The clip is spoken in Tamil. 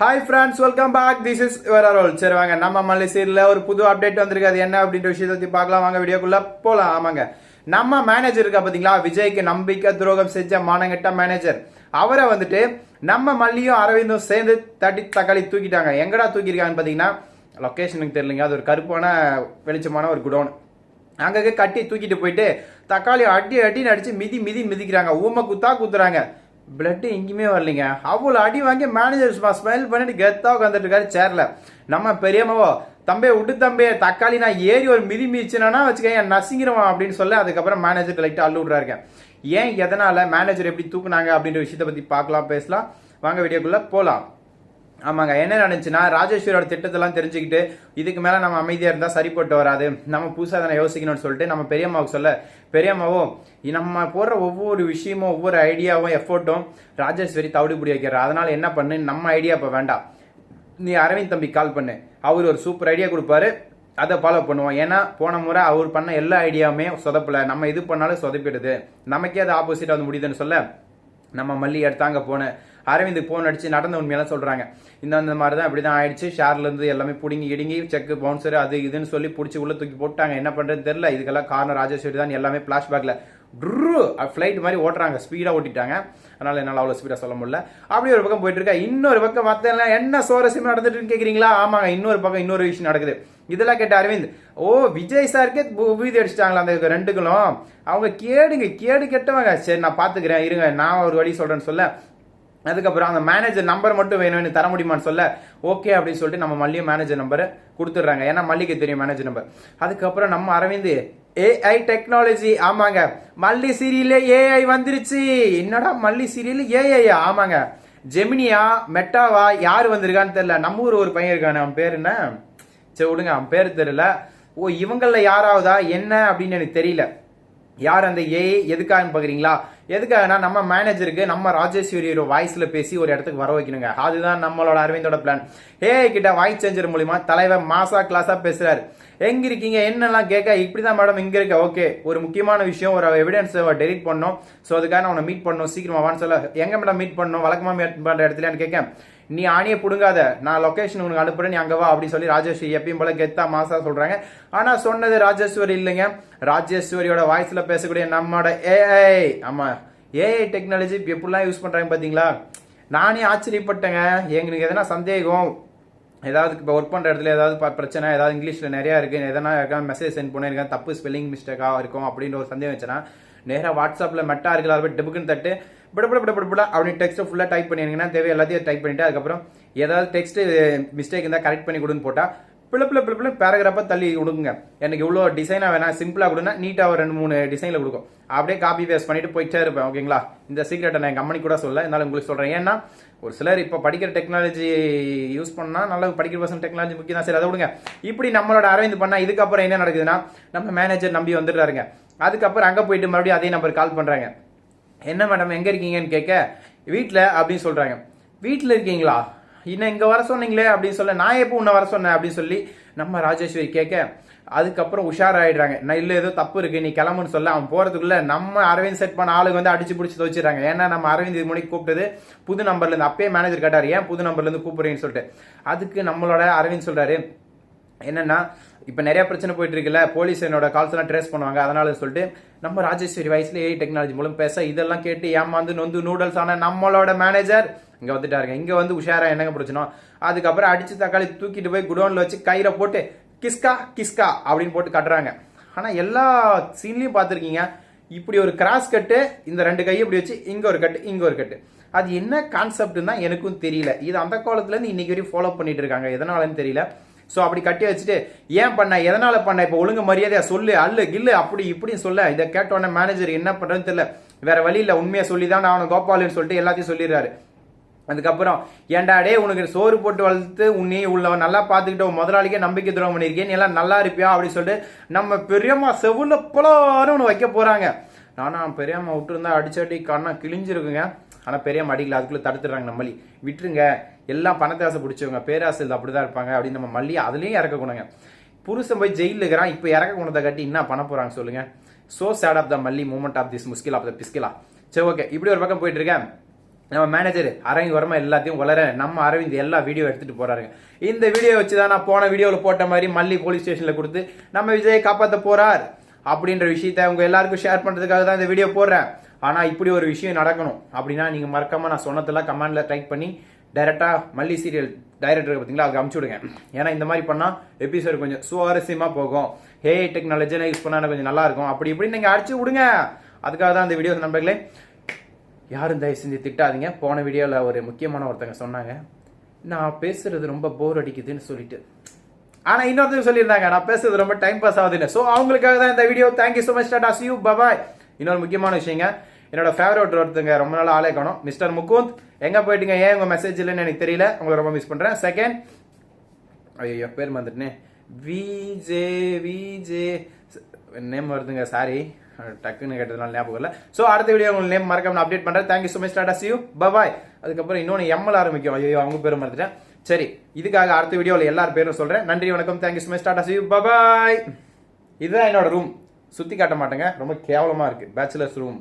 Hi friends welcome back this is your role சரி வாங்க. நம்ம மலேசியில் ஒரு புது அப்டேட் வந்திருக்கு. அது என்ன அப்படின்ற விஷயத்தை பார்க்கலாம். வாங்க வீடியோக்குள்ளே போகலாம் ஆமாங்க. நம்ம மேனேஜர் இருக்கா பார்த்தீங்களா விஜய்க்கு நம்பிக்கை துரோகம் செஞ்ச மானங்கட்ட மேனேஜர் அவரை வந்துட்டு நம்ம மல்லியும் அரவிந்தும் சேர்ந்து தட்டி தக்காளி தூக்கிட்டாங்க. எங்கடா தூக்கியிருக்காங்கன்னு பார்த்தீங்கன்னா லொக்கேஷனுக்கு தெரியலங்க. அது ஒரு கருப்பான வெளிச்சமான ஒரு குடோன். அங்கங்க கட்டி தூக்கிட்டு போயிட்டு தக்காளி அடி அடின்னு அடித்து மிதி மிதி மிதிக்கிறாங்க. ஊமை குத்தா குத்துறாங்க. பிளட்டு எங்கேயுமே வரலைங்க. அவ்வளோ அடி வாங்கி மேனேஜர் சும்மா ஸ்மைல் பண்ணிட்டு கெத்தாக உட்காந்துட்டு இருக்காரு சேரில் நம்ம பெரியம்மாவோ தம்பே விட்டு தம்பே தக்காளி நான் ஏறி ஒரு மிதி மிதிச்சுனா வச்சுக்கேன் நசிங்கிறவன் அப்படின்னு சொல்ல அதுக்கப்புறம் மேனேஜர் லைட்டாக அள்ளு விட்றாருங்க. ஏன் எதனால மேனேஜர் எப்படி தூக்குனாங்க அப்படின்ற விஷயத்தை பற்றி பார்க்கலாம் பேசலாம். வாங்க வீடியோக்குள்ளே போகலாம் ஆமாங்க. என்ன நடந்துச்சுன்னா ராஜேஸ்வரியோட திட்டத்தெல்லாம் தெரிஞ்சுக்கிட்டு இதுக்கு மேலே நம்ம அமைதியாக இருந்தால் சரிப்பட்டு வராது. நம்ம புதுசாக தானே யோசிக்கணும்னு சொல்லிட்டு நம்ம பெரியம்மாவுக்கு சொல்ல பெரியம்மாவோ நம்ம போடுற ஒவ்வொரு விஷயமும் ஒவ்வொரு ஐடியாவும் எஃபோர்ட்டும் ராஜேஸ்வரி தவிடுபடி வைக்கிறார். அதனால் என்ன பண்ணு? நம்ம ஐடியா இப்போ வேண்டாம். நீ அரவிந்த் தம்பி கால் பண்ணு. அவர் ஒரு சூப்பர் ஐடியா கொடுப்பாரு. அதை ஃபாலோ பண்ணுவோம். ஏன்னா போன முறை அவர் பண்ண எல்லா ஐடியாவுமே சொதப்பல. நம்ம இது பண்ணாலும் சொதப்பிடுது. நமக்கே அது ஆப்போசிட்டாக வந்து முடியுதுன்னு சொல்ல நம்ம மல்லி எடுத்தாங்க போனேன் அரவிந்த் போன் அடிச்சு நடந்த உண்மையெல்லாம் சொல்றாங்க. இந்த அந்த மாதிரி தான் அப்படி தான் ஆயிடுச்சு. ஷேர்ல இருந்து எல்லாமே பிடுங்கி இடுங்கி செக் பவுன்சர் அது இதுன்னு சொல்லி பிடிச்சி உள்ள தூக்கி போட்டாங்க என்ன பண்றதுன்னு தெரியல. இதுக்கெல்லாம் காரணம் ராஜேஸ்வரி தான். எல்லாமே பிளாஷ்பேக்ல ஃப்ளைட் மாதிரி ஓட்டுறாங்க. ஸ்பீடாக ஓட்டிட்டாங்க. அதனால என்னால் அவ்வளோ ஸ்பீடாக சொல்ல முடியல. அப்படி ஒரு பக்கம் போயிட்டு இருக்கா. இன்னொரு பக்கம் மத்த என்ன சுவாரஸ்யம் நடந்துட்டு கேட்குறீங்களா கேக்குறீங்களா? ஆமாங்க. இன்னொரு பக்கம் இன்னொரு விஷயம் நடக்குது. இதெல்லாம் கேட்ட அரவிந்த் ஓ விஜய் சாருக்கே பூதி அடிச்சிட்டாங்களா? அந்த ரெண்டுகளும்? அவங்க கேடுங்க. கேடு கெட்டவங்க. சரி நான் பாத்துக்கிறேன். இருங்க. நான் ஒரு வழி சொல்றேன்னு சொல்ல. அதுக்கப்புறம் அந்த மேனேஜர் நம்பர் மட்டும் வேணும்னு தர முடியுமான்னு சொல்ல ஓகே அப்படின்னு சொல்லிட்டு நம்ம மல்லிகை மேனேஜர் நம்பரை கொடுத்துட்றாங்க. ஏன்னா மல்லிக்கு தெரியும் மேனேஜர் நம்பர் அதுக்கப்புறம் நம்ம அரவிந்த் ஏஐ டெக்னாலஜி ஆமாங்க. மல்லி சீரியல்ல ஏஐ வந்துருச்சு. என்னடா மல்லி சீரியல் ஏஐயா ஆமாங்க. ஜெமினியா மெட்டாவா யார் வந்திருக்கான்னு தெரியல. நம்ம ஊர் ஒரு பையன் இருக்கானே அவன் பேர் என்ன? சரி விடுங்க அவன் பேர் தெரியல. ஓ இவங்கள யாராவதா? என்ன அப்படின்னு எனக்கு தெரியல. யார் அந்த ஏஐ எதுக்காகன்னு பார்க்குறீங்களா எதுக்காகனா நம்ம மேனேஜருக்கு நம்ம ராஜேஸ்வரியோட வாய்ஸில் பேசி ஒரு இடத்துக்கு வர வைக்கணுங்க. அதுதான் நம்மளோட அரவிந்தோட பிளான் ஏஐ கிட்ட வாய்ஸ் சேஞ்சர் மூலிமா தலைவர் மாசா கிளாஸாக பேசுகிறார் எங்கே இருக்கீங்க? என்னெல்லாம் கேட்க? இப்படி தான் மேடம் இங்கே இருக்க. ஓகே ஒரு முக்கியமான விஷயம் ஒரு எவிடன்ஸ் டெலிட் பண்ணோம். ஸோ அதுக்காக நான் உன்னை மீட் பண்ணணும் சீக்கிரமாக வான்னு சொல்ல எங்கே மேடம் மீட் பண்ணணும் வழக்கமாக மீட் பண்ணுற இடத்துலன்னு கேட்க. நீ ஆணியை பிடுங்காத. நான் லொக்கேஷன் உனக்கு அனுப்புறேன் நீ அங்கே வா அப்படின்னு சொல்லி ராஜேஸ்வரி எப்பயும் போல கெத்தா மாசா சொல்றாங்க. ஆனா சொன்னது ராஜேஸ்வரி இல்லைங்க. ராஜேஸ்வரியோட வாய்ஸ்ல பேசக்கூடிய நம்மளோட ஏஐ ஆமா ஏஐ டெக்னாலஜி எப்படிலாம் யூஸ் பண்றாங்க பாத்தீங்களா? நானே ஆச்சரியப்பட்டேங்க. எங்களுக்கு எதனா சந்தேகம்? ஏதாவது இப்போ ஒர்க் பண்ணுற இடத்துல ஏதாவது பிரச்சனை ஏதாவது இங்கிலீஷில் நிறையா இருக்குது எதனா இருக்கா மெசேஜ் சென்ட் பண்ணியிருக்கேன் தப்பு ஸ்பெல்லிங் மிஸ்டேக்காக இருக்கும் அப்படின்ற ஒரு சந்தேகம் வச்சுனா நேராக வாட்ஸ்அப்பில் மெட்டா இருக்குல்ல அதை போய் டெபுக்குன்னு தட்டு பிட பிட பிட பிட பிட அப்படின்னு டெக்ஸ்ட்டை ஃபுல்லாக டைப் பண்ணியிருங்கன்னா தேவை எல்லாத்தையும் டைப் பண்ணிட்டு அதுக்கப்புறம் ஏதாவது டெக்ஸ்ட்டு மிஸ்டேக் இருந்தால் கரெக்ட் பண்ணி கொடுன்னு போட்டால் பிளப்பில் பிளப்பில் பிள பேராகிராஃபாக தள்ளி கொடுங்க எனக்கு இவ்வளோ டிசைனாக வேணாம் சிம்பிளாக கொடுனா நீட்டாக ஒரு ரெண்டு மூணு டிசைனில் கொடுக்கும். அப்படியே காப்பி பேஸ்ட் பண்ணிட்டு போயிட்டே இருப்பேன் ஓகேங்களா இந்த சீக்ரெட்டை நான் எங்கள் கம்பெனி கூட சொல்ல இருந்தாலும் உங்களுக்கு சொல்கிறேன் ஏன்னா ஒரு சிலர் இப்போ படிக்கிற டெக்னாலஜி யூஸ் பண்ணால் நல்லா படிக்கிற பர்சன் டெக்னாலஜி முக்கியம் தான். சரி அதை விடுங்க. இப்படி நம்மளோட அரவிந்த் பண்ணால் இதுக்கப்புறம் என்ன நடக்குதுன்னா நம்ம மேனேஜர் நம்பி வந்துடுறாருங்க. அதுக்கப்புறம் அங்கே போயிட்டு மறுபடியும் அதே நம்பர் கால் பண்ணுறாங்க என்ன மேடம் எங்கே இருக்கீங்கன்னு கேட்க வீட்டில் அப்படின்னு சொல்கிறாங்க வீட்டில் இருக்கீங்களா? இன்னும் இங்கே வர சொன்னீங்களே அப்படின்னு சொல்ல நான் எப்போ உன்னை வர சொன்னேன் அப்படின்னு சொல்லி நம்ம ராஜேஸ்வரி கேட்க அதுக்கப்புறம் உஷாராயிடுறாங்க. நான் இல்லை ஏதோ தப்பு இருக்கு நீ கிளம்புன்னு சொல்ல அவன் போறதுக்குள்ள நம்ம அரவிந்த் செட் பண்ண ஆளுங்க வந்து அடிச்சு பிடிச்சி துவச்சிடுறாங்க ஏன்னா நம்ம அரவிந்த் இது முன்னாடி கூப்பிட்டது புது நம்பர்லேருந்து அப்பயே மேனேஜர் கேட்டார் ஏன் புது நம்பர்லேருந்து கூப்பிடுறேன்னு கூப்பிடுறீங்கன்னு சொல்லிட்டு. அதுக்கு நம்மளோட அரவிந்த் சொல்கிறாரு என்னன்னா இப்போ நிறைய பிரச்சனை போயிட்டு இருக்குல்ல போலீஸ் என்னோட கால்ஸ்லாம் ட்ரேஸ் பண்ணுவாங்க அதனால சொல்லிட்டு நம்ம ராஜேஸ்வரி வயசுல ஏஐ டெக்னாலஜி மூலம் பேச இதெல்லாம் கேட்டு ஏமாந்து நொந்து நூடல்ஸ் ஆன நம்மளோட மேனேஜர் இங்க வந்துட்டாருங்க. இங்க வந்து உஷாரா என்னங்க பிரச்சனை அதுக்கப்புறம் அடிச்சு தக்காளி தூக்கிட்டு போய் குடோன்ல வச்சு கயிறை போட்டு கிஸ்கா கிஸ்கா அப்படின்னு போட்டு கட்டுறாங்க. ஆனா எல்லா சீன்லயும் பார்த்துருக்கீங்க இப்படி ஒரு கிராஸ் கட்டு இந்த ரெண்டு கையை இப்படி வச்சு இங்க ஒரு கட்டு இங்க ஒரு கட்டு அது என்ன கான்செப்ட் தான் எனக்கும் தெரியல. இது அந்த காலத்துல இருந்து இன்னைக்கு வரையும் ஃபாலோ பண்ணிட்டு இருக்காங்க. எதனாலன்னு தெரியல. ஸோ அப்படி கட்டி வச்சுட்டு ஏன் பண்ண? எதனால் பண்ண? இப்போ ஒழுங்கு மரியாதையாக சொல்லு அல்லு கில்லு அப்படி இப்படின்னு சொல்ல. இதை கேட்டோன்னே மேனேஜர் என்ன பண்ணுறதுன்னு தெரியல. வேற வழி இல்லை உண்மையா சொல்லி தான் நான் கோபாலுன்னு சொல்லிட்டு எல்லாத்தையும் சொல்லிடுறாரு. அதுக்கப்புறம் ஏன்டா டே உனக்கு சோறு போட்டு வளர்த்து உன்னை உள்ளவன் நல்லா பார்த்துக்கிட்ட முதலாளிக்கே நம்பிக்கை துரோகம் பண்ணியிருக்கேன். நீ எல்லாம் நல்லா இருப்பியா? அப்படின்னு சொல்லிட்டு நம்ம பெரியம்மா செவ்வளோ புலன்னு ஒன்று வைக்க போகிறாங்க நானா பெரியம்மா விட்டுருந்தா அடிச்சடி கண்ணா கிழிஞ்சிருக்குங்க. ஆனால் பெரிய அடிக்கல அதுக்குள்ளே தடுத்துறாங்க நம்ம மல்லி. விட்டுருங்க. எல்லாம் பணத்தை ஆசை பிடிச்சவங்க பேராசை அப்படிதான் இருப்பாங்க அப்படின்னு நம்ம மல்லி அதுலேயும் இறக்க புருஷன் போய் ஜெயிலில் இருக்கிறான் இப்போ இறக்க கொண்டதை கட்டி என்ன பண்ண போகிறாங்க சொல்லுங்கள் ஸோ சேட் ஆஃப் த மல்லி moment of this muscle of the பிஸ்கிலா சரி ஓகே இப்படி ஒரு பக்கம் போயிட்டு இருக்கேன். நம்ம மேனேஜர் அரவிந்த் வர்மா எல்லாத்தையும் வளர நம்ம அரவிந்த் எல்லா வீடியோ எடுத்துட்டு போறாருங்க. இந்த வீடியோ வச்சு தான் நான் போன வீடியோவில் போட்ட மாதிரி மல்லி போலீஸ் ஸ்டேஷனில் கொடுத்து நம்ம விஜயை காப்பாற்ற போறார். அப்படின்ற விஷயத்த உங்க எல்லாருக்கும் ஷேர் பண்ணுறதுக்காக தான் இந்த வீடியோ போடுறேன். ஆனால் இப்படி ஒரு விஷயம் நடக்கணும் அப்படின்னா நீங்கள் மறக்காமல் நான் சொன்னதெல்லாம் கமெண்ட்ல டைப் பண்ணி டைரெக்டாக மல்லி சீரியல் டைரக்டர் பார்த்தீங்களா அதுக்கு அமுச்சு விடுங்க. ஏன்னா இந்த மாதிரி பண்ணால் எபிசோட் கொஞ்சம் சுவாரஸ்யமாக போகும். ஹே டெக்னாலஜிலாம் யூஸ் பண்ணா கொஞ்சம் நல்லா இருக்கும். அப்படி இப்படி நீங்கள் அடிச்சு விடுங்க. அதுக்காக தான் அந்த வீடியோ நண்பர்களே யாரும் தயவு செஞ்சு திட்டாதீங்க. போன வீடியோவில் ஒரு முக்கியமான ஒருத்தங்க சொன்னாங்க நான் பேசுறது ரொம்ப போர் அடிக்குதுன்னு சொல்லிட்டு. ஆனால் இன்னொருத்தர் சொல்லியிருந்தாங்க நான் பேசுறது ரொம்ப டைம் பாஸ் ஆகுதுன்னு. ஸோ அவங்களுக்காக தான் இந்த video thank you so much tata you bye bye இன்னொரு முக்கியமான விஷயங்க என்னோட ஃபேவரட் ஒருத்தங்க ரொம்ப நாள் ஆளே காணும். மிஸ்டர் முகுந்த் எங்க போயிட்டீங்க? ஏன் உங்க மெசேஜ் இல்லைன்னு எனக்கு தெரியல. உங்களை ரொம்ப மிஸ் பண்றேன். செகண்ட் ஐயோ பேர் மறந்துட்டேனே. விஜே விஜே நேம் வருதுங்க. சாரி டக்குன்னு கேட்டதுனால ஞாபகம் இல்லை ஸோ அடுத்த வீடியோ உங்களுக்கு நேம் மறக்காம நான் அப்டேட் பண்றேன். Thank you so much tata see you bye bye அதுக்கப்புறம் இன்னொன்று எம்எல் ஆரம்பிக்கும். ஐயோ அவங்க பேர் மறந்துட்டேன். சரி இதுக்காக அடுத்த வீடியோவில் எல்லார் பேரும் சொல்றேன். நன்றி வணக்கம். Thank you so much tata see you bye bye இதுதான் என்னோட ரூம் சுத்தி காட்ட மாட்டேங்க. ரொம்ப கேவலமா இருக்கு. Bachelors room